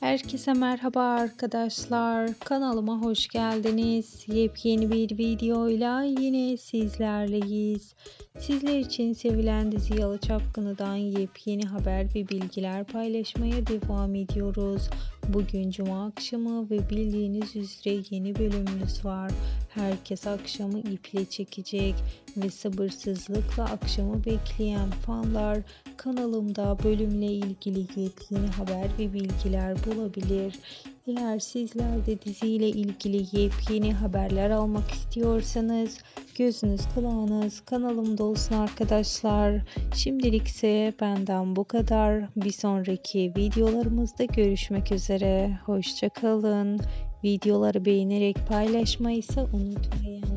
Herkese merhaba arkadaşlar. Kanalıma hoş geldiniz. Yepyeni bir videoyla yine sizlerleyiz. Sizler için sevilen dizi Yalı Çapkını'dan yepyeni haber ve bilgiler paylaşmaya devam ediyoruz. Bugün cuma akşamı ve bildiğiniz üzere yeni bölümümüz var. Herkes akşamı iple çekecek ve sabırsızlıkla akşamı bekleyen fanlar kanalımda bölümle ilgili yepyeni haber ve bilgiler bulabilir. Eğer sizler de diziyle ilgili yepyeni haberler almak istiyorsanız gözünüz kulağınız kanalımda olsun arkadaşlar. Şimdilik ise benden bu kadar. Bir sonraki videolarımızda görüşmek üzere. Hoşçakalın. Videoları beğenerek paylaşmayı ise unutmayın.